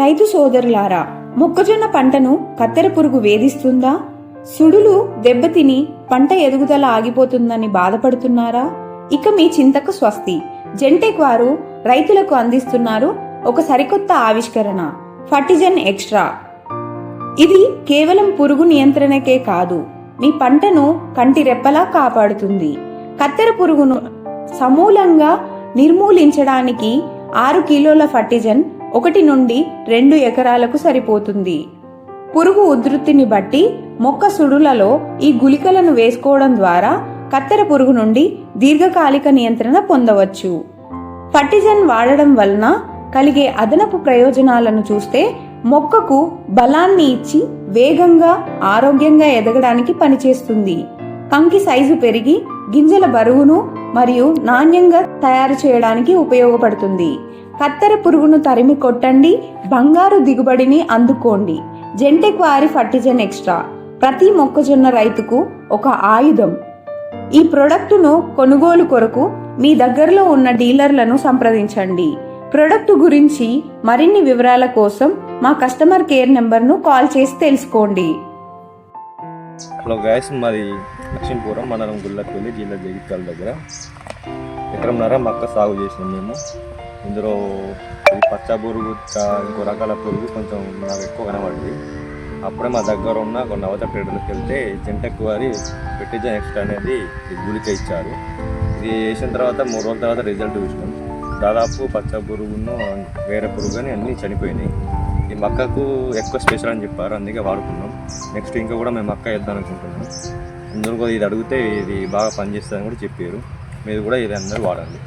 రైతు సోదరులారా మొక్కజొన్న పంటను కత్తెర పురుగు వేధిస్తుందా? సుడులు దెబ్బతిని పంట ఎదుగుదల ఆగిపోతుందని బాధపడుతున్నారా? ఇక మీ చింతకు స్వస్తి. జెంటెక్ వారు రైతులకు అందిస్తున్నారు ఒక సరికొత్త ఆవిష్కరణ ఫర్టిజన్ ఎక్స్ట్రా. ఇది కేవలం పురుగు నియంత్రణకే కాదు మీ పంటను కంటి రెప్పలా కాపాడుతుంది. కత్తెర పురుగును సమూలంగా నిర్మూలించడానికి ఆరు కిలోల ఫర్టిజన్ ఒకటి నుండి రెండు ఎకరాలకు సరిపోతుంది. పురుగు ఉధృతిని బట్టి మొక్క సుడులలో ఈ గుళికలను వేసుకోవడం ద్వారా కత్తెర పురుగు నుండి దీర్ఘకాలిక నియంత్రణ పొందవచ్చు. ఫర్టిజన్ వాడడం వలన కలిగే అదనపు ప్రయోజనాలను చూస్తే మొక్కకు బలాన్ని ఇచ్చి వేగంగా ఆరోగ్యంగా ఎదగడానికి పనిచేస్తుంది. కంకి సైజు పెరిగి గింజల బరువును మరియు నాణ్యంగా తయారు చేయడానికి ఉపయోగపడుతుంది. కత్తెర పురుగును తరిమి కొట్టండి బంగారు దిగుబడిని అందుకోండి. జెంటెక్వారి ఫర్టిజన్ ఎక్స్ట్రా. ప్రతి మొక్కజొన్న రైతుకు ఒక ఆయుధం. ఈ ప్రొడక్టును కొనుగోలు కొరకు మీ దగ్గరలో ఉన్న డీలర్లను సంప్రదించండి. ప్రొడక్టు గురించి మరిన్ని వివరాల కోసం మా కస్టమర్ కేర్ నెంబర్ను కాల్ చేసి తెలుసుకోండి. హలో గాయస్ మాది లక్ష్మీపురం మండలం గుళ్ళపల్లి జిల్లా జగిత్యాల దగ్గర. ఎకరంన్నర మక్క సాగు చేసినాం మేము. ఇందులో ఈ పచ్చ పురుగు ఇంకో రకాల పురుగు కొంచెం నాకు ఎక్కువ కనబడింది. అప్పుడే మా దగ్గర ఉన్న కొన్ని అవత ట్రేడర్లకు వెళ్తే జెంటెక్ వారి పెట్టిజన్ ఎక్స్ట్రా అనేది గుళిక ఇచ్చారు. ఇది వేసిన తర్వాత మూడు రోజుల తర్వాత రిజల్ట్ చూసినాం. దాదాపు పచ్చ పురుగును వేరే పురుగు అని అన్నీ చనిపోయినాయి. ఈ మక్కకు ఎక్కువ స్పెషల్ అని చెప్పారు అందుకే వాడుకున్నాం. నెక్స్ట్ ఇంకా కూడా మేము మక్క వేద్దాం అనుకుంటున్నాం. అందరూ కూడా ఇది అడిగితే ఇది బాగా పనిచేస్తుందని కూడా చెప్పారు. మీరు కూడా ఇది అందరూ వాడండి